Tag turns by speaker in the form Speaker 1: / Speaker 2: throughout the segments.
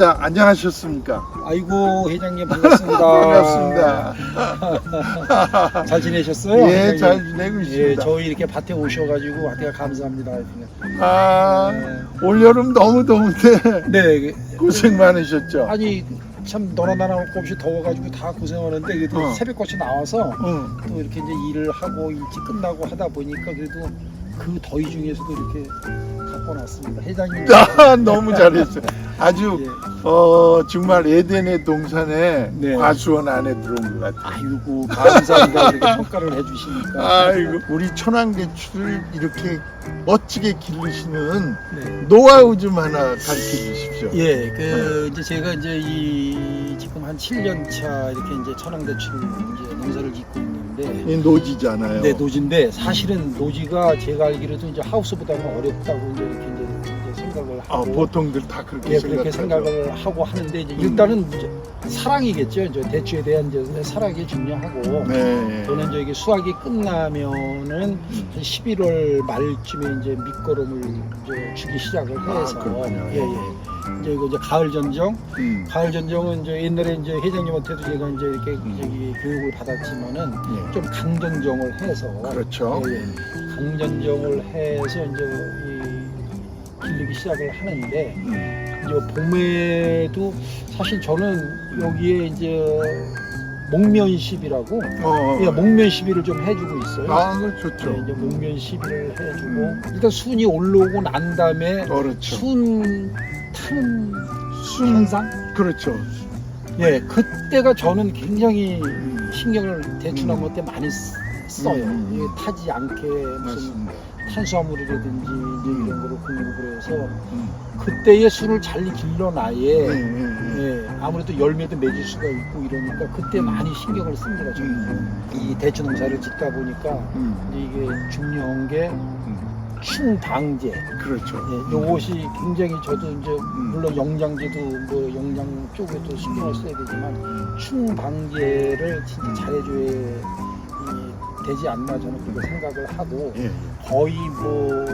Speaker 1: 자, 안녕하셨습니까?
Speaker 2: 아이고 회장님 반갑습니다.
Speaker 1: 반갑습니다.
Speaker 2: 잘 지내셨어요?
Speaker 1: 예,
Speaker 2: 회장님?
Speaker 1: 잘 지내고
Speaker 2: 예,
Speaker 1: 있습니다.
Speaker 2: 저희 이렇게 밭에 오셔가지고 밭에 감사합니다.
Speaker 1: 아, 올여름 너무 더운데
Speaker 2: 네,
Speaker 1: 고생 많으셨죠?
Speaker 2: 아니 참 너나 나나 할 것 없이 더워가지고 다 고생하는데 그래도
Speaker 1: 어.
Speaker 2: 새벽같이 나와서
Speaker 1: 응.
Speaker 2: 또 이렇게 이제 일을 하고 일찍 끝나고 하다 보니까 그래도 그 더위 중에서도 이렇게 갖고 왔습니다. 회장님.
Speaker 1: 아, 너무 잘했어요. 아주
Speaker 2: 예.
Speaker 1: 어 정말 에덴의 동산에
Speaker 2: 네.
Speaker 1: 과수원 안에 들어온 것 같아요.
Speaker 2: 아이고 감사합니다. 이렇게 평가를 해주시니까.
Speaker 1: 아이고 우리 천황대추를 이렇게 멋지게 기르시는
Speaker 2: 네.
Speaker 1: 노하우 좀 하나 가르쳐 주십시오.
Speaker 2: 예, 그 이제 제가 이제 이 지금 한 7년 차 이렇게 이제 천황대추를 이제 농사를 짓고 있는데
Speaker 1: 이 노지잖아요.
Speaker 2: 네, 노지인데 사실은 노지가 제가 알기로도 이제 하우스보다는 어렵다고 이제 이렇게 이제, 이제 생각을
Speaker 1: 아,
Speaker 2: 하고
Speaker 1: 보통들 다 그렇게
Speaker 2: 예, 그렇게
Speaker 1: 생각하죠.
Speaker 2: 생각을 하고 하는데 이제
Speaker 1: 음.
Speaker 2: 일단은 이제 사랑이겠죠. 이제 대추에 대한 이제 사랑이 중요하고
Speaker 1: 네.
Speaker 2: 저는 이제 이게 수확이 끝나면은
Speaker 1: 음.
Speaker 2: 한 11월 말쯤에 이제 밑거름을 이제 주기 시작을
Speaker 1: 아,
Speaker 2: 해서
Speaker 1: 그렇군요.
Speaker 2: 예, 예. 이제 이거 이제 가을 전정
Speaker 1: 음.
Speaker 2: 가을 전정은 이제 옛날에 이제 회장님한테도 제가 이제 이렇게
Speaker 1: 음.
Speaker 2: 저기 교육을 받았지만은
Speaker 1: 예.
Speaker 2: 좀 강전정을 해서
Speaker 1: 그렇죠.
Speaker 2: 예, 예. 강전정을 해서 이제 이 길르기 시작을 하는데
Speaker 1: 음.
Speaker 2: 이제 봄에도 사실 저는 여기에 이제 목면 시비라고
Speaker 1: 어.
Speaker 2: 예, 목면 시비를 좀 해주고 있어요.
Speaker 1: 아, 좋죠.
Speaker 2: 예, 이제 목면 시비를 해주고 일단 순이 올라오고 난 다음에
Speaker 1: 그렇죠.
Speaker 2: 순 타는
Speaker 1: 순,
Speaker 2: 현상
Speaker 1: 그렇죠.
Speaker 2: 예, 그때가 저는 굉장히
Speaker 1: 음.
Speaker 2: 신경을 대추나무 때 많이 쓰- 써요.
Speaker 1: 음.
Speaker 2: 이게 타지 않게 무슨
Speaker 1: 맞습니다.
Speaker 2: 탄수화물이라든지 이제
Speaker 1: 음.
Speaker 2: 이런 거를 공급을 해서
Speaker 1: 음.
Speaker 2: 그때의 술을 잘 길러놔야
Speaker 1: 예, 예, 예.
Speaker 2: 예, 아무래도 열매도 맺을 수가 있고 이러니까 그때
Speaker 1: 음.
Speaker 2: 많이 신경을 씁니다. 저는
Speaker 1: 음.
Speaker 2: 이 대추 농사를 짓다 보니까
Speaker 1: 음.
Speaker 2: 이게 중요한 게
Speaker 1: 음.
Speaker 2: 충방제.
Speaker 1: 그렇죠.
Speaker 2: 예, 요것이 굉장히 저도 이제
Speaker 1: 음.
Speaker 2: 물론 영양제도 뭐 영양 쪽에도 신경을 써야 되지만 충방제를 진짜 잘해줘야 이 되지 않나 저는 그렇게 생각을 하고
Speaker 1: 예. 예.
Speaker 2: 거의 뭐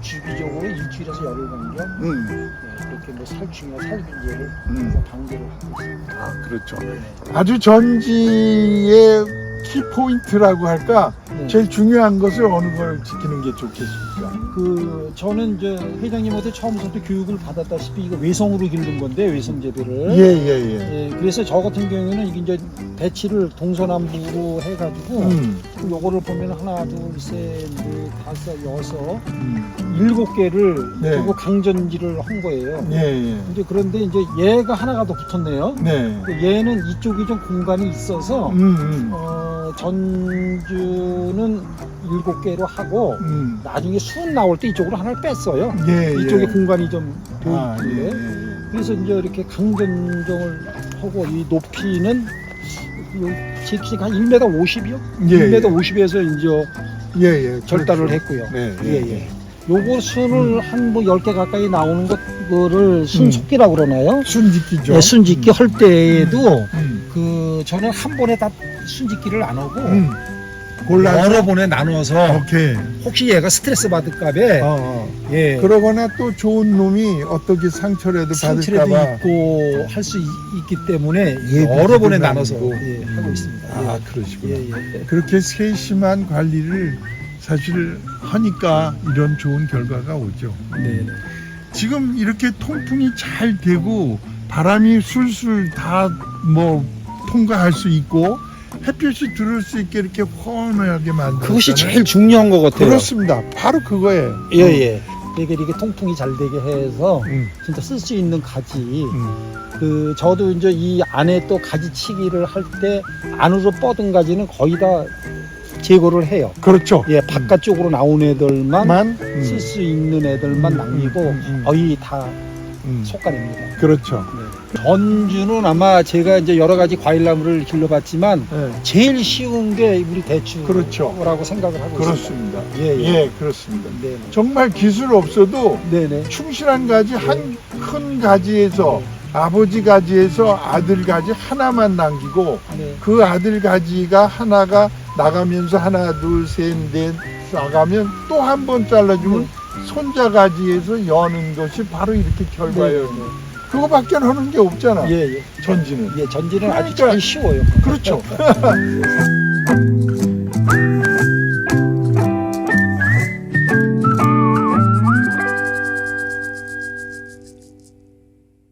Speaker 2: 주기적으로 일주일에서 열흘 간격
Speaker 1: 음.
Speaker 2: 네, 그렇게 뭐 살충이나 살균제를
Speaker 1: 음.
Speaker 2: 방제를 하고 있습니다.
Speaker 1: 아, 그렇죠.
Speaker 2: 네.
Speaker 1: 아주 전지의 키포인트라고 할까?
Speaker 2: 네.
Speaker 1: 제일 중요한 것을 어느 걸 지키는 게 좋겠습니까?
Speaker 2: 그 저는 이제 회장님한테 처음부터 교육을 받았다시피 이거 외성으로 기르는 건데 외성 재배를
Speaker 1: 예, 예, 예.
Speaker 2: 예, 그래서 저 같은 경우에는 이게 이제 배치를 동서남북으로 해가지고
Speaker 1: 음.
Speaker 2: 요거를 보면 하나 둘셋넷 다섯 여섯
Speaker 1: 음.
Speaker 2: 일곱 개를
Speaker 1: 네.
Speaker 2: 두고 강전지를 한 거예요.
Speaker 1: 예, 예.
Speaker 2: 이제 그런데 이제 얘가 하나가 더 붙었네요.
Speaker 1: 네.
Speaker 2: 그 얘는 이쪽이 좀 공간이 있어서
Speaker 1: 음, 음.
Speaker 2: 어, 전주는 일곱 개로 하고
Speaker 1: 음.
Speaker 2: 나중에 순 나올 때 이쪽으로 하나를 뺐어요.
Speaker 1: 예,
Speaker 2: 이쪽에
Speaker 1: 예.
Speaker 2: 공간이 좀
Speaker 1: 아, 예,
Speaker 2: 있길래
Speaker 1: 예, 예.
Speaker 2: 그래서 이제 이렇게 강전정을 하고 이 높이는 직식 한 1m 50이요?
Speaker 1: 예,
Speaker 2: 1m 50에서 이제
Speaker 1: 예, 예.
Speaker 2: 절단을
Speaker 1: 그렇죠.
Speaker 2: 했고요.
Speaker 1: 네,
Speaker 2: 예, 예. 요거 순을
Speaker 1: 음.
Speaker 2: 한뭐 10개 가까이 나오는 것, 그거를
Speaker 1: 음.
Speaker 2: 순속기라고 그러나요?
Speaker 1: 순짓기죠.
Speaker 2: 네, 순짓기 할 때에도
Speaker 1: 음.
Speaker 2: 그 저는 한 번에 다 순짓기를 안 하고
Speaker 1: 음. 골라서
Speaker 2: 여러 번에 나누어서
Speaker 1: 오케이.
Speaker 2: 혹시 얘가 스트레스 받을까봐
Speaker 1: 어, 어.
Speaker 2: 예.
Speaker 1: 그러거나 또 좋은 놈이 어떻게 상처라도
Speaker 2: 상처라도
Speaker 1: 받을까봐.
Speaker 2: 있고 할 수 있기 때문에 여러 번에 나눠서. 예, 하고 있습니다.
Speaker 1: 아,
Speaker 2: 예.
Speaker 1: 그러시구나.
Speaker 2: 예, 예.
Speaker 1: 그렇게 세심한 관리를 사실 하니까 이런 좋은 결과가 오죠.
Speaker 2: 네, 네.
Speaker 1: 지금 이렇게 통풍이 잘 되고 바람이 술술 다 뭐 통과할 수 있고 햇볕이 들어올 수 있게 이렇게 훤하게 만들었잖아요.
Speaker 2: 그것이 제일 중요한 것 같아요.
Speaker 1: 그렇습니다. 바로 그거예요.
Speaker 2: 예, 예. 이게 이렇게 통풍이 잘 되게 해서
Speaker 1: 음,
Speaker 2: 진짜 쓸 수 있는 가지.
Speaker 1: 음.
Speaker 2: 그 저도 이제 이 안에 또 가지치기를 할 때 안으로 뻗은 가지는 거의 다 제거를 해요.
Speaker 1: 그렇죠.
Speaker 2: 예, 바깥쪽으로 나온
Speaker 1: 애들만
Speaker 2: 쓸
Speaker 1: 음,
Speaker 2: 수 있는 애들만
Speaker 1: 음,
Speaker 2: 남기고
Speaker 1: 음, 음.
Speaker 2: 거의 다
Speaker 1: 음.
Speaker 2: 속간입니다.
Speaker 1: 그렇죠.
Speaker 2: 전주는 아마 제가 이제 여러 가지 과일나무를 길러봤지만
Speaker 1: 예,
Speaker 2: 제일 쉬운 게 우리 대추라고
Speaker 1: 그렇죠.
Speaker 2: 생각을 하고
Speaker 1: 그렇습니다.
Speaker 2: 있습니다. 예, 예.
Speaker 1: 예, 그렇습니다.
Speaker 2: 네,
Speaker 1: 정말 기술 없어도
Speaker 2: 네, 네.
Speaker 1: 충실한 가지 한 큰 가지에서 아버지 가지에서 아들 가지 하나만 남기고
Speaker 2: 네.
Speaker 1: 그 아들 가지가 하나가 나가면서 하나 둘 셋 넷 나가면 또 한 번 잘라주면
Speaker 2: 네.
Speaker 1: 손자 가지에서 여는 것이 바로 이렇게 결과예요.
Speaker 2: 네, 네.
Speaker 1: 그거밖에 하는 게 없잖아.
Speaker 2: 예, 예.
Speaker 1: 전지는.
Speaker 2: 예, 전지는 아주
Speaker 1: 그러니까-
Speaker 2: 잘 쉬워요.
Speaker 1: 그렇죠.